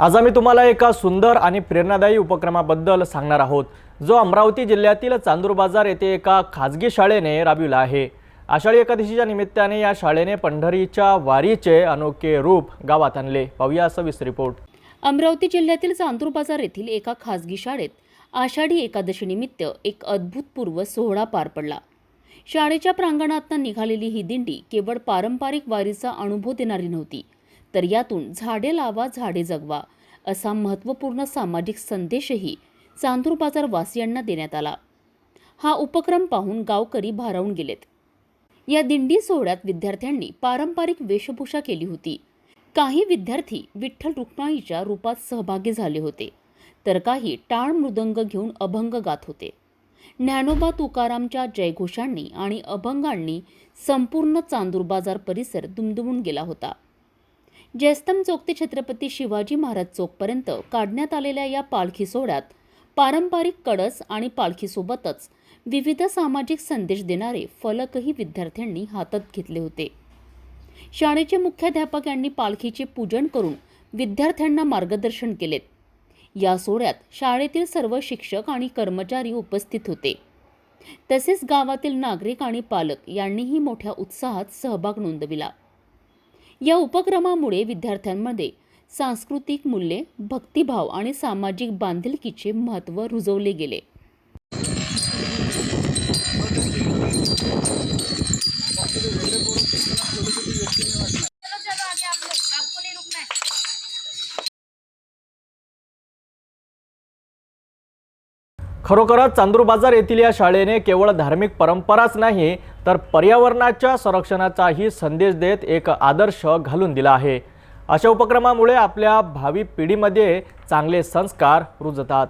आज आम्ही तुम्हाला एका सुंदर आणि प्रेरणादायी उपक्रमाबद्दल सांगणार आहोत जो अमरावती जिल्ह्यातील चांदूर बाजार येथे एका खाजगी शाळेने राबविला आहे. आषाढी एकादशीच्या निमित्ताने या शाळेने पंढरीच्या वारीचे अनोखे रूप गावात आणले. पाहूया सविस्तर रिपोर्ट. अमरावती जिल्ह्यातील चांदूर बाजार येथील एका खासगी शाळेत आषाढी एकादशीनिमित्त एक अद्भुतपूर्व सोहळा पार पडला. शाळेच्या प्रांगणातनं निघालेली ही दिंडी केवळ पारंपरिक वारीचा अनुभव देणारी नव्हती तर यातून झाडे लावा झाडे जगवा असा महत्त्वपूर्ण सामाजिक संदेशही चांदूर बाजार वासियांना देण्यात आला. हा उपक्रम पाहून गावकरी भारावून गेलेत. या दिंडी सोहळ्यात विद्यार्थ्यांनी पारंपरिक वेशभूषा केली होती. काही विद्यार्थी विठ्ठल रुक्माईच्या रूपात सहभागी झाले होते तर काही टाळ मृदंग घेऊन अभंग गात होते. ज्ञानोबा तुकारामच्या जयघोषांनी आणि अभंगांनी संपूर्ण चांदूर बाजार परिसर दुमदुमून गेला होता. जयस्तम चौक ते छत्रपती शिवाजी महाराज चौकपर्यंत काढण्यात आलेल्या या पालखी सोहळ्यात पारंपरिक कडस आणि पालखीसोबतच विविध सामाजिक संदेश देणारे फलकही विद्यार्थ्यांनी हातात घेतले होते. शाळेचे मुख्याध्यापक यांनी पालखीचे पूजन करून विद्यार्थ्यांना मार्गदर्शन केलेत. या सोहळ्यात शाळेतील सर्व शिक्षक आणि कर्मचारी उपस्थित होते. तसेच गावातील नागरिक आणि पालक यांनीही मोठ्या उत्साहात सहभाग नोंदविला. या उपक्रमामुळे विद्यार्थ्यांमध्ये सांस्कृतिक मूल्ये भक्तिभाव आणि सामाजिक बांधिलकीचे महत्त्व रुजवले गेले. खरोखरच चांदूर बाजार येथील या शाळेने केवळ धार्मिक परंपराच नाही तर पर्यावरणाच्या संरक्षणाचाही संदेश देत एक आदर्श घालून दिला आहे. अशा उपक्रमामुळे आपल्या भावी पिढीमध्ये चांगले संस्कार रुजतात.